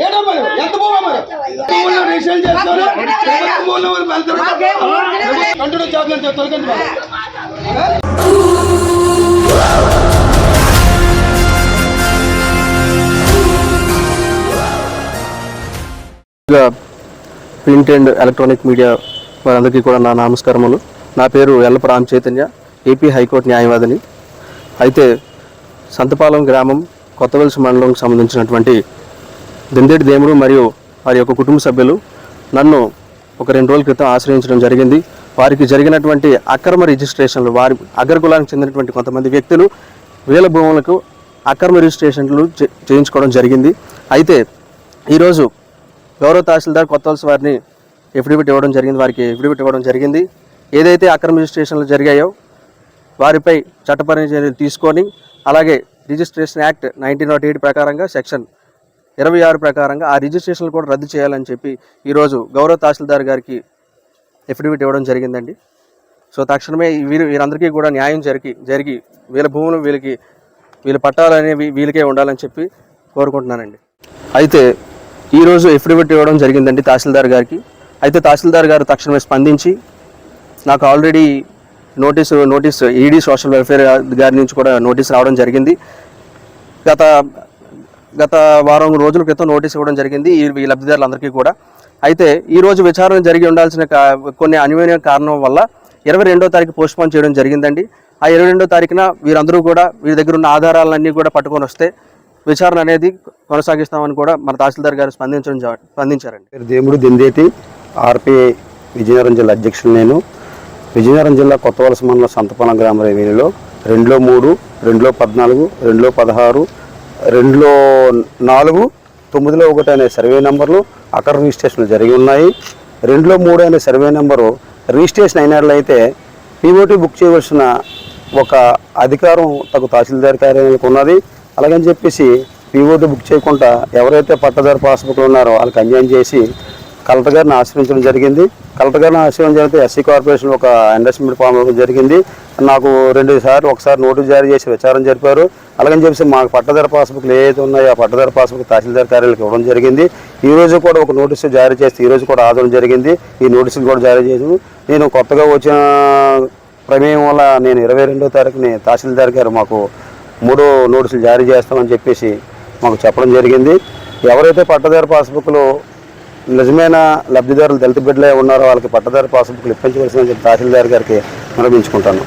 ఏ ఎంత మరి రీసేల్ చేస్తారు continue print and electronic media వారందరికీ కూడా నా నమస్కారములు. నా పేరు ఎల్లపరామ్ చైతన్య ఏపీ హైకోర్టు న్యాయవాదిని. అయితే సంతపాలెం గ్రామం కొత్తవెల్స్ మండలంకి సంబంధించినటువంటి దిందేటి దేముడు మరియు వారి యొక్క కుటుంబ సభ్యులు నన్ను ఒక రెండు రోజుల క్రితం ఆశ్రయించడం జరిగింది. వారికి జరిగినటువంటి అక్రమ రిజిస్ట్రేషన్లు వారి అగ్రకులానికి చెందినటువంటి కొంతమంది వ్యక్తులు వేల భూములకు అక్రమ రిజిస్ట్రేషన్లు చే- చేయించుకోవడం జరిగింది. అయితే ఈరోజు గౌరవ తహసీల్దార్ కొత్తవలస వారిని ఎఫిడవిట్ ఇవ్వడం జరిగింది వారికి ఎఫిడవిట్ ఇవ్వడం జరిగింది. ఏదైతే అక్రమ రిజిస్ట్రేషన్లు జరిగాయో వారిపై చట్టపరమైన చర్యలు తీసుకొని అలాగే registration act nineteen naught eight ప్రకారంగా సెక్షన్ ఇరవై ఆరు ప్రకారంగా ఆ రిజిస్ట్రేషన్లు కూడా రద్దు చేయాలని చెప్పి ఈరోజు గౌరవ తహసీల్దార్ గారికి ఎఫిడవిట్ ఇవ్వడం జరిగిందండి. సో తక్షణమే వీరు వీరందరికీ కూడా న్యాయం జరిగి జరిగి వీళ్ళ భూములు వీళ్ళకి వీళ్ళ పట్టాలు అనేవి వీళ్ళకే ఉండాలని చెప్పి కోరుకుంటున్నానండి. అయితే ఈరోజు ఎఫిడవిట్ ఇవ్వడం జరిగిందండి తహసీల్దార్ గారికి. అయితే తహసీల్దార్ గారు తక్షణమే స్పందించి నాకు already notice notice ED social welfare గారి నుంచి కూడా నోటీస్ రావడం జరిగింది. గత గత వారం రోజుల క్రితం నోటీస్ ఇవ్వడం జరిగింది ఈ లబ్ధిదారులందరికీ కూడా. అయితే ఈరోజు విచారణ జరిగి ఉండాల్సిన కొన్ని అనివార్య కారణం వల్ల ఇరవై రెండో తారీఖు పోస్ట్ పోన్ చేయడం జరిగిందండి. ఆ ఇరవై రెండో తారీఖున వీరందరూ కూడా వీరి దగ్గర ఉన్న ఆధారాలన్నీ కూడా పట్టుకొని వస్తే విచారణ అనేది కొనసాగిస్తామని కూడా మన తహసీల్దార్ గారు స్పందించడం స్పందించారండి. దేవుడు దేముడు దిందేటి ఆర్పిఐ విజయనగరం జిల్లా అధ్యక్షుడు నేను. విజయనగరం జిల్లా కొత్తవలస మండలం సంతపాలెం గ్రామ రెవెన్యూలో రెండులో మూడు రెండులో పద్నాలుగు రెండులో పదహారు రెండులో నాలుగు తొమ్మిదిలో ఒకటి అనే సర్వే నెంబర్లు అక్కడ రిజిస్ట్రేషన్లు జరిగి ఉన్నాయి. రెండులో మూడు అనే సర్వే నెంబరు రిజిస్ట్రేషన్ అయినట్లయితే పీఓటీ బుక్ చేయవలసిన ఒక అధికారం తగు తహసీల్దార్ కార్యాలయానికి ఉన్నది. అలాగని చెప్పేసి పీఓటీ బుక్ చేయకుండా ఎవరైతే పట్టదారు పాస్బుక్లు ఉన్నారో వాళ్ళకి అన్యాయం చేసి కలెక్టర్ గారిని ఆశ్రయించడం జరిగింది. కలెక్టర్ గారిని ఆశ్రయించడం జరిగితే ఎస్సీ కార్పొరేషన్ ఒక ఎండస్మెంట్ ఫామ్ జరిగింది. నాకు రెండు సార్లు ఒకసారి నోటీస్ జారీ చేసి విచారం జరిపారు. అలాగని చెప్పేసి మాకు పట్టదార పాస్బుక్లు ఏదైతే ఉన్నాయో ఆ పట్టదార పాస్బుక్ తహసీల్దార్ కార్యాలయానికి ఇవ్వడం జరిగింది. ఈ రోజు కూడా ఒక నోటీసు జారీ చేస్తే ఈ రోజు కూడా ఆదరణ జరిగింది. ఈ నోటీసులు కూడా జారీ చేసాము నేను కొత్తగా వచ్చిన ప్రమేయం వల్ల నేను ఇరవై రెండో తారీఖుని తహసీల్దార్ గారు మాకు మూడో నోటీసులు జారీ చేస్తామని చెప్పేసి మాకు చెప్పడం జరిగింది. ఎవరైతే పట్టదారు పాస్బుక్లో నిజమైన? లబ్ధిదారులు దళిత బిడ్డలే ఉన్నారో? వాళ్ళకి పట్టదారు పాస్బుక్లు ఇప్పించవలసిందని చెప్పి తహసీల్దార్ గారికి విన్నవించుకుంటాను